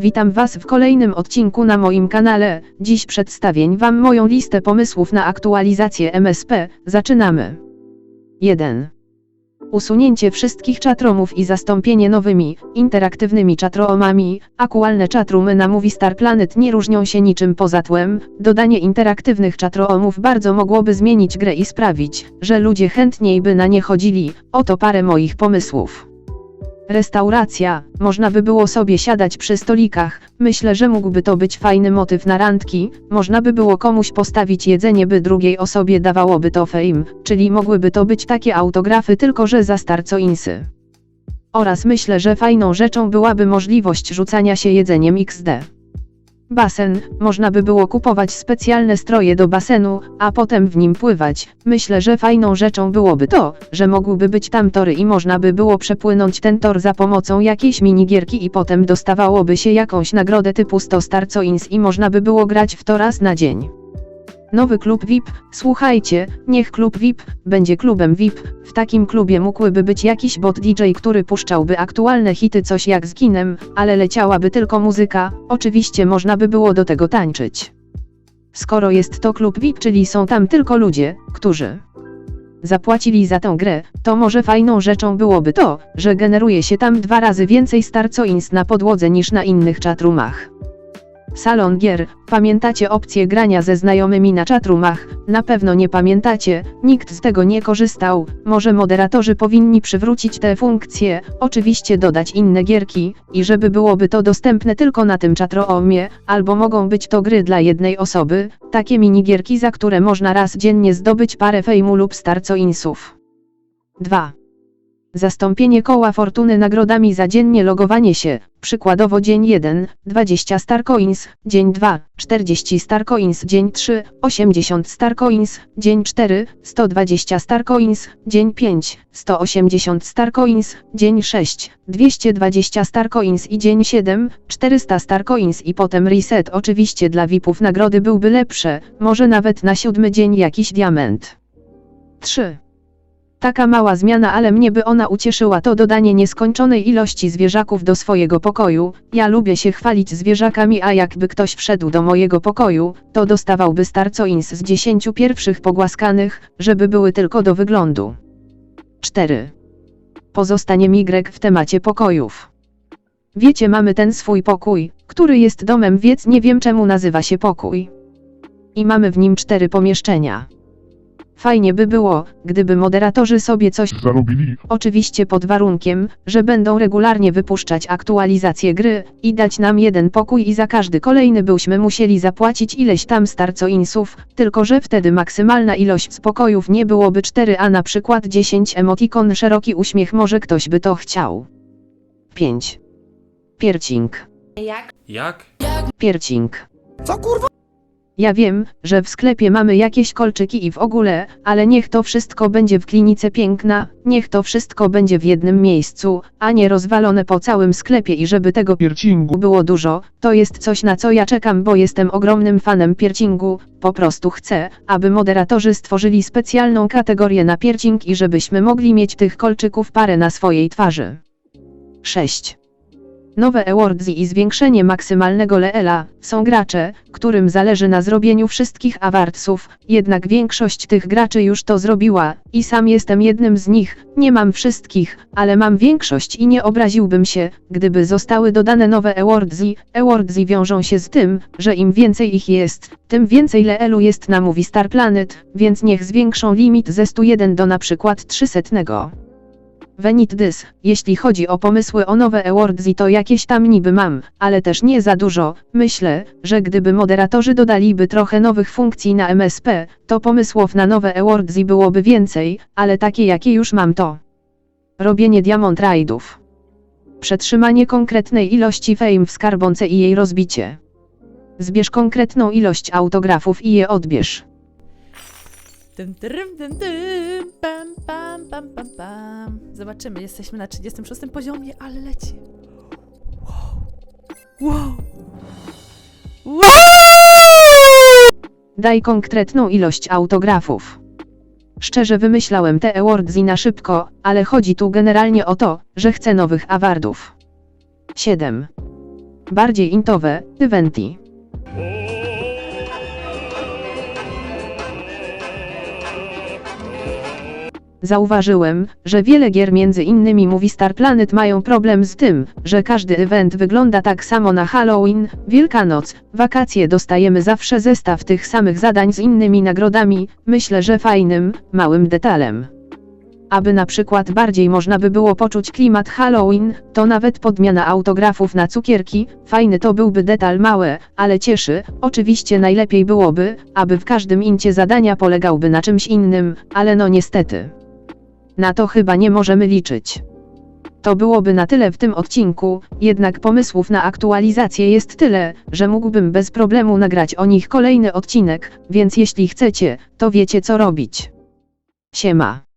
Witam Was w kolejnym odcinku na moim kanale. Dziś przedstawię Wam moją listę pomysłów na aktualizację MSP. Zaczynamy. 1. Usunięcie wszystkich chatromów i zastąpienie nowymi, interaktywnymi chatroomami. Aktualne chatroomy na Movistar Planet nie różnią się niczym poza tłem. Dodanie interaktywnych chatroomów bardzo mogłoby zmienić grę i sprawić, że ludzie chętniej by na nie chodzili. Oto parę moich pomysłów. Restauracja, można by było sobie siadać przy stolikach, myślę, że mógłby to być fajny motyw na randki, można by było komuś postawić jedzenie, by drugiej osobie dawałoby to fame, czyli mogłyby to być takie autografy tylko że za starco insy. Oraz myślę, że fajną rzeczą byłaby możliwość rzucania się jedzeniem XD. Basen, można by było kupować specjalne stroje do basenu, a potem w nim pływać. Myślę, że fajną rzeczą byłoby to, że mógłby być tam tory i można by było przepłynąć ten tor za pomocą jakiejś minigierki i potem dostawałoby się jakąś nagrodę typu 100 Star Coins i można by było grać w to raz na dzień. Nowy klub VIP, słuchajcie, niech klub VIP będzie klubem VIP. W takim klubie mógłby być jakiś bot DJ, który puszczałby aktualne hity, coś jak z kinem, ale leciałaby tylko muzyka, oczywiście można by było do tego tańczyć. Skoro jest to klub VIP, czyli są tam tylko ludzie, którzy zapłacili za tę grę, to może fajną rzeczą byłoby to, że generuje się tam dwa razy więcej Star Coins na podłodze niż na innych chatroomach. Salon gier, pamiętacie opcję grania ze znajomymi na chatroomach? Na pewno nie pamiętacie, nikt z tego nie korzystał, może moderatorzy powinni przywrócić tę funkcję, oczywiście dodać inne gierki, i żeby byłoby to dostępne tylko na tym chatroomie, albo mogą być to gry dla jednej osoby, takie minigierki za które można raz dziennie zdobyć parę fejmu lub starcoinsów. 2. Zastąpienie koła fortuny nagrodami za dziennie logowanie się, przykładowo dzień 1, 20 Star Coins, dzień 2, 40 Star Coins, dzień 3, 80 Star Coins, dzień 4, 120 Star Coins, dzień 5, 180 Star Coins, dzień 6, 220 Star Coins i dzień 7, 400 Star Coins i potem reset. Oczywiście dla VIPów nagrody byłby lepsze, może nawet na siódmy dzień jakiś diament. 3. Taka mała zmiana, ale mnie by ona ucieszyła to dodanie nieskończonej ilości zwierzaków do swojego pokoju. Ja lubię się chwalić zwierzakami, a jakby ktoś wszedł do mojego pokoju, to dostawałby starcoins z 10 pierwszych pogłaskanych, żeby były tylko do wyglądu. 4. Pozostanie migrek w temacie pokojów. Wiecie, mamy ten swój pokój, który jest domem, więc nie wiem czemu nazywa się pokój. I mamy w nim cztery pomieszczenia. Fajnie by było, gdyby moderatorzy sobie coś zarobili. Oczywiście pod warunkiem, że będą regularnie wypuszczać aktualizacje gry i dać nam jeden pokój i za każdy kolejny byśmy musieli zapłacić ileś tam starcoinsów, tylko że wtedy maksymalna ilość spokojów nie byłoby 4, a na przykład 10 emotikon szeroki uśmiech może ktoś by to chciał. 5. Piercing. Jak? Jak? Piercing. Co kurwa? Ja wiem, że w sklepie mamy jakieś kolczyki i w ogóle, ale niech to wszystko będzie w klinice piękna, niech to wszystko będzie w jednym miejscu, a nie rozwalone po całym sklepie i żeby tego Piercingu. było dużo, to jest coś na co ja czekam, bo jestem ogromnym fanem piercingu, po prostu chcę, aby moderatorzy stworzyli specjalną kategorię na piercing i żebyśmy mogli mieć tych kolczyków parę na swojej twarzy. 6. Nowe awardsy i zwiększenie maksymalnego leela są gracze, którym zależy na zrobieniu wszystkich awardsów, jednak większość tych graczy już to zrobiła, i sam jestem jednym z nich, nie mam wszystkich, ale mam większość i nie obraziłbym się, gdyby zostały dodane nowe awardsy. Awardsy wiążą się z tym, że im więcej ich jest, tym więcej leelu jest na Movistar Planet, więc niech zwiększą limit ze 101 do na przykład 300. Venit Dys, jeśli chodzi o pomysły o nowe awardsy to jakieś tam niby mam, ale też nie za dużo. Myślę, że gdyby moderatorzy dodaliby trochę nowych funkcji na MSP, to pomysłów na nowe awardsy byłoby więcej, ale takie jakie już mam to. Robienie diamond raidów. Przetrzymanie konkretnej ilości fame w skarbonce i jej rozbicie. Zbierz konkretną ilość autografów i je odbierz. Tym, tym, tym, tym, pam, pam, pam, pam, pam. Zobaczymy, jesteśmy na 36 poziomie, ale leci. Wow. Wow. Wow. Daj konkretną ilość autografów. Szczerze wymyślałem te awardsy na szybko, ale chodzi tu generalnie o to, że chcę nowych awardów. 7. bardziej intowe, eventy. Zauważyłem, że wiele gier między innymi Movie Star Planet mają problem z tym, że każdy event wygląda tak samo na Halloween, Wielkanoc, wakacje dostajemy zawsze zestaw tych samych zadań z innymi nagrodami, myślę, że fajnym, małym detalem. Aby na przykład bardziej można by było poczuć klimat Halloween, to nawet podmiana autografów na cukierki, fajny to byłby detal małe, ale cieszy, oczywiście najlepiej byłoby, aby w każdym incie zadania polegałby na czymś innym, ale no niestety. Na to chyba nie możemy liczyć. To byłoby na tyle w tym odcinku, jednak pomysłów na aktualizację jest tyle, że mógłbym bez problemu nagrać o nich kolejny odcinek, więc jeśli chcecie, to wiecie co robić. Siema.